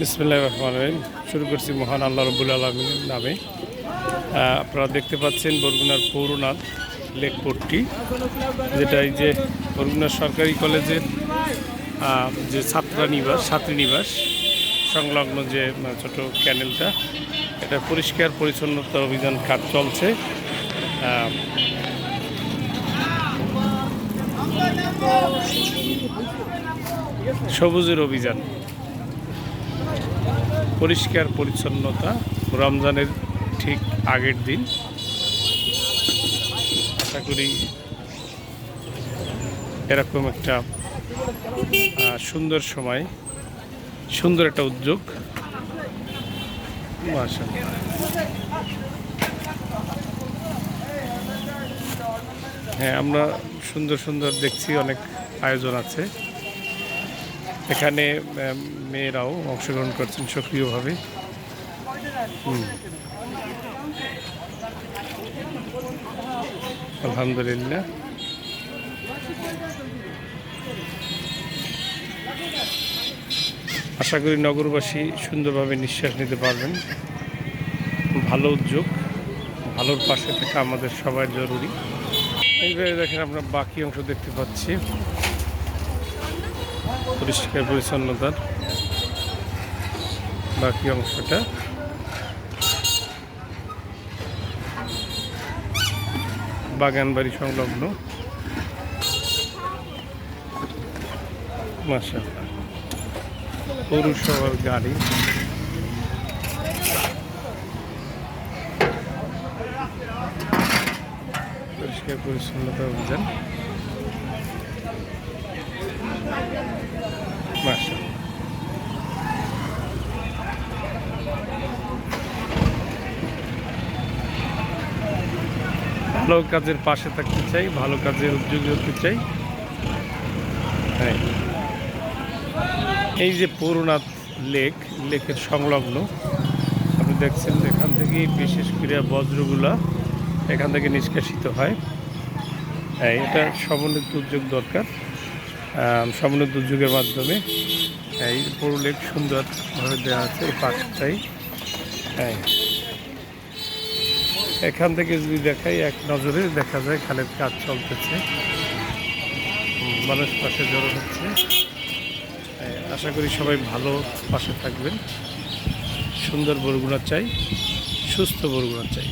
বিসমুল্লাহ রহমান রহিম। শুরু করছি মহান আল্লাহ রবুল আলমিনের নামে। আপনারা দেখতে পাচ্ছেন বরগুনার পৌরনাথ লেকপট্টি যেটা এই যে বরগুনা সরকারি কলেজের যে ছাত্রানিবাস ছাত্রীনিবাস সংলগ্ন যে ছোট ক্যানেলটা, এটা পরিষ্কার পরিচ্ছন্নতা অভিযান কাজ চলছে। সবুজের অভিযান। পরিষ্কার পরিচ্ছন্নতা রমজানের ঠিক আগের দিন। আশা করি এরকম একটা সুন্দর সময়, সুন্দর একটা উদ্যোগ। হ্যাঁ আমরা সুন্দর সুন্দর দেখছি, অনেক আয়োজন আছে। এখানে মেয়েরাও অংশগ্রহণ করছেন সক্রিয়ভাবে। আলহামদুলিল্লাহ। আশা করি নগরবাসী সুন্দরভাবে নিঃশ্বাস নিতে পারবেন। ভালো উদ্যোগ, ভালোর পাশে থাকা আমাদের সবার জরুরি। এইভাবে দেখেন আমরা বাকি অংশ দেখতে পাচ্ছি। পরিষ্কার পরিচ্ছন্নতার বাকি অংশটা। বাগান বাড়ি সংলগ্ন। পৌরসভার গাড়ি। পরিষ্কার পরিচ্ছন্নতা অভিযান। ভালো কাজের পাশে থাকতে চাই, ভালো কাজের উদ্যোগী হতে চাই। হ্যাঁ। এই যে পৌরনাথ লেক, লেকের সংলগ্ন, আপনি দেখছেন এখান থেকেই বিশেষ করে বজ্রগুলা এখান থেকে নিষ্কাশিত হয়। হ্যাঁ এটা সমন্বিত উদ্যোগ দরকার। আহ, সমন্বিত উদ্যোগের মাধ্যমে। এই পৌর লেক সুন্দরভাবে দেওয়া আছে এই পাশটাই। হ্যাঁ এখান থেকে যদি দেখাই এক নজরে দেখা যায় খালের কাজ চলতেছে। মানুষ পাশে জড়ো হচ্ছে। আশা করি সবাই ভালো পাশে থাকবেন। সুন্দর বরগুনা চাই সুস্থ বরগুনা চাই।